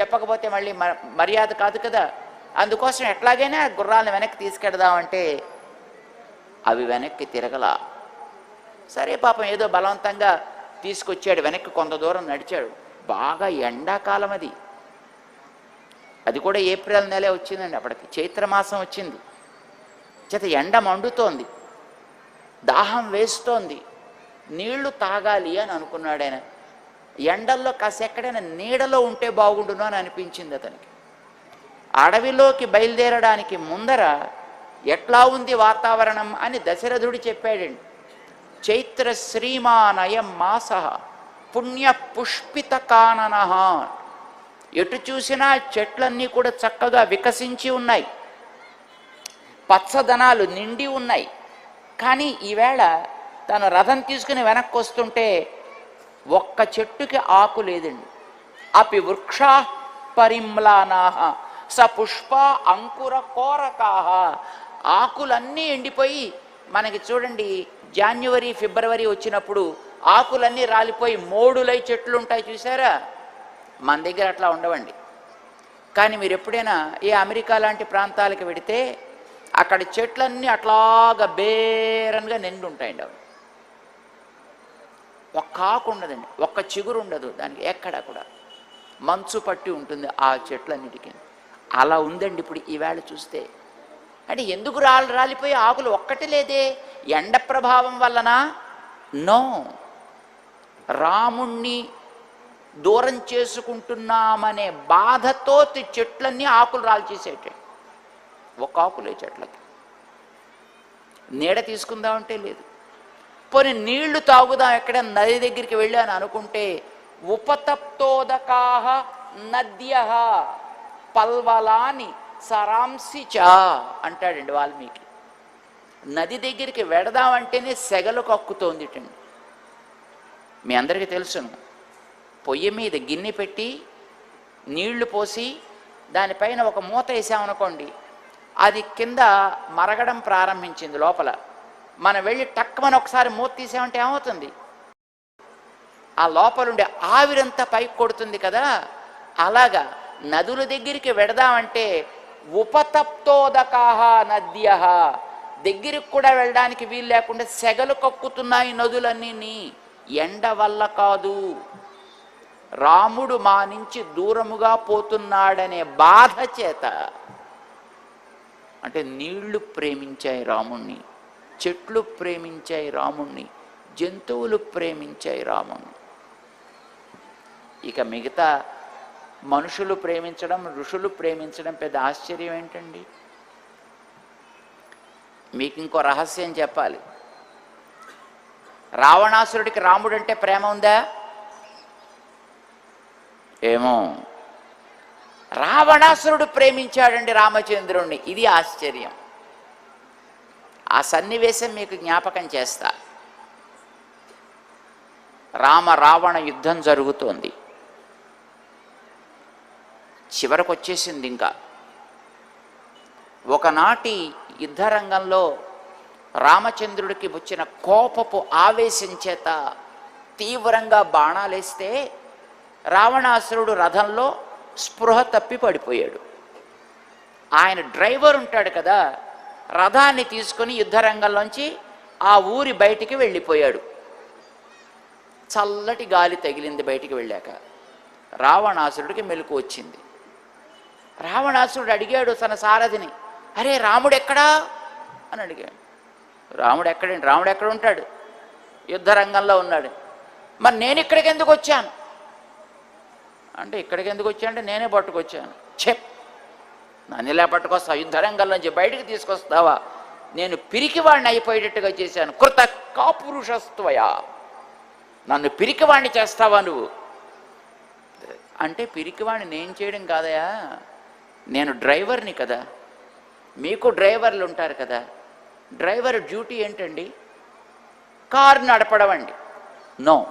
చెప్పకపోతే మళ్ళీ మ- మర్యాద కాదు కదా. అందుకోసం ఎట్లాగైనా గుర్రాలను వెనక్కి తీసుకెడదామంటే అవి వెనక్కి తిరగలా. సరే పాపం ఏదో బలవంతంగా తీసుకొచ్చాడు వెనక్కి కొంత దూరం నడిచాడు. బాగా ఎండాకాలం అది. అది కూడా ఏప్రిల్ నెలే వచ్చిందండి అప్పటికి. చైత్రమాసం వచ్చింది. చేత ఎండ మండుతోంది. దాహం వేస్తోంది. నీళ్ళు తాగాలి అని అనుకున్నాడు ఆయన. ఎండల్లో కాస్త ఎక్కడైనా నీడలో ఉంటే బాగుండును అని అనిపించింది అతనికి. అడవిలోకి బయలుదేరడానికి ముందర ఎట్లా ఉంది వాతావరణం అని దశరథుడు చెప్పాడండి. చైత్ర శ్రీమానయం మాస పుణ్య పుష్పిత కానన. ఎటు చూసినా చెట్లన్నీ కూడా చక్కగా వికసించి ఉన్నాయి. పచ్చదనాలు నిండి ఉన్నాయి. కానీ ఈవేళ తను రథం తీసుకుని వెనక్కి వస్తుంటే ఒక్క చెట్టుకి ఆకు లేదండి. అపి వృక్షా పరిమ్లానాహ స పుష్ప అంకుర కోరకాహ. ఆకులన్నీ ఎండిపోయి మనకి చూడండి జాన్యువరి ఫిబ్రవరి వచ్చినప్పుడు ఆకులన్నీ రాలిపోయి మోడులై చెట్లు ఉంటాయి చూసారా? మన దగ్గర అట్లా ఉండవండి. కానీ మీరు ఎప్పుడైనా ఏ అమెరికా లాంటి ప్రాంతాలకు వెడితే అక్కడ చెట్లన్నీ అట్లాగా బేరన్గా నిండు ఉంటాయండి అవి. ఒక్క ఆకు ఉండదండి ఒక్క చిగురు ఉండదు దానికి ఎక్కడ కూడా. మంచు పట్టి ఉంటుంది ఆ చెట్లన్నిటికీ. అలా ఉందండి ఇప్పుడు ఈవేళ చూస్తే. అంటే ఎందుకు రాళ్ళు రాలిపోయి ఆకులు ఒక్కటి లేదే? ఎండ ప్రభావం వలన నో. రాముణ్ణి దూరం చేసుకుంటున్నామనే బాధతో చెట్లన్నీ ఆకులు రాల్చేసేట ఒక ఆకులే చెట్లకి. నీడ తీసుకుందామంటే లేదు. పోనీ నీళ్ళు తాగుదాం ఎక్కడ నది దగ్గరికి వెళ్ళాను అనుకుంటే ఉపతప్తోదకాహ నద్య పల్వలాని సరాంశిచ చ అంటాడండి వాల్మీకి. నది దగ్గరికి వెడదామంటేనే సెగలు కక్కుతోందిటండి. మీ అందరికీ తెలుసును పొయ్యి మీద గిన్నె పెట్టి నీళ్ళు పోసి దానిపైన ఒక మూత వేసామనుకోండి అది కింద మరగడం ప్రారంభించింది లోపల. మనం వెళ్ళి టక్కుమని ఒకసారి మూత తీసామంటే ఏమవుతుంది? ఆ లోపలుండే ఆవిరంతా పైకి కొడుతుంది కదా? అలాగా నదుల దగ్గరికి వెడదామంటే ఉపతప్తోదకాహ నద్య దగ్గరికి కూడా వెళ్ళడానికి వీలు లేకుండా సెగలు కక్కుతున్నాయి నదులన్నీ ఎండ వల్ల కాదు. రాముడు మా నుంచి దూరముగా పోతున్నాడనే బాధ చేత అంటే నీళ్ళు ప్రేమించాయి రాముణ్ణి. చెట్లు ప్రేమించాయి రాముణ్ణి జంతువులు ప్రేమించాయి రాముణ్ణి. ఇక మిగతా మనుషులు ప్రేమించడం ఋషులు ప్రేమించడం పెద్ద ఆశ్చర్యం ఏంటండి? మీకు ఇంకో రహస్యం చెప్పాలి. రావణాసురుడికి రాముడు అంటే ప్రేమ ఉందా? ఏమో. రావణాసురుడు ప్రేమించాడండి రామచంద్రుణ్ణి. ఇది ఆశ్చర్యం. ఆ సన్నివేశం మీకు జ్ఞాపకం చేస్తా. రామ రావణ యుద్ధం జరుగుతోంది. చివరకు వచ్చేసింది ఇంకా. ఒకనాటి యుద్ధరంగంలో రామచంద్రుడికి వచ్చిన కోపపు ఆవేశం చేత తీవ్రంగా బాణాలేస్తే రావణాసురుడు రథంలో స్పృహ తప్పి పడిపోయాడు. ఆయన డ్రైవర్ ఉంటాడు కదా రథాన్ని తీసుకొని యుద్ధరంగంలోంచి ఆ ఊరి బయటికి వెళ్ళిపోయాడు. చల్లటి గాలి తగిలింది బయటికి వెళ్ళాక. రావణాసురుడికి మెలకు వచ్చింది. రావణాసురుడు అడిగాడు తన సారథిని అరే రాముడు ఎక్కడా అని అడిగాడు. రాముడు ఎక్కడండి? రాముడు ఎక్కడ ఉంటాడు? యుద్ధరంగంలో ఉన్నాడు. మరి నేను ఇక్కడికి ఎందుకు వచ్చాను? అంటే ఇక్కడికి ఎందుకు వచ్చా అంటే నేనే పట్టుకొచ్చాను. చెప్ నన్ను ఇలా పట్టుకొస్తావు యుద్ధరంగం నుంచి బయటికి తీసుకొస్తావా? నేను పిరికివాడిని అయిపోయేటట్టుగా చేశాను. కృత కాపురుషస్త్వయా నన్ను పిరికివాణ్ణి చేస్తావా నువ్వు? అంటే పిరికివాణ్ణి నేను చేయడం కాదయా? నేను డ్రైవర్ని కదా. మీకు డ్రైవర్లు ఉంటారు కదా. డ్రైవర్ డ్యూటీ ఏంటండి? కారు నడపడం అండి నో.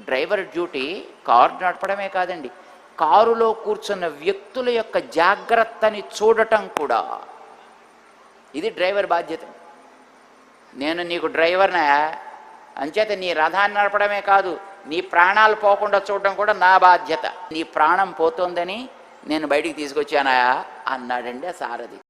డ్రైవర్ డ్యూటీ కారు నడపడమే కాదండి. కారులో కూర్చున్న వ్యక్తుల యొక్క జాగ్రత్తని చూడటం కూడా ఇది డ్రైవర్ బాధ్యత. నేను నీకు డ్రైవర్నా? అంచేత నీ రథాన్ని నడపడమే కాదు నీ ప్రాణాలు పోకుండా చూడడం కూడా నా బాధ్యత. నీ ప్రాణం పోతోందని నేను బయటికి తీసుకొచ్చానా? అన్నాడండి ఆ సారథి.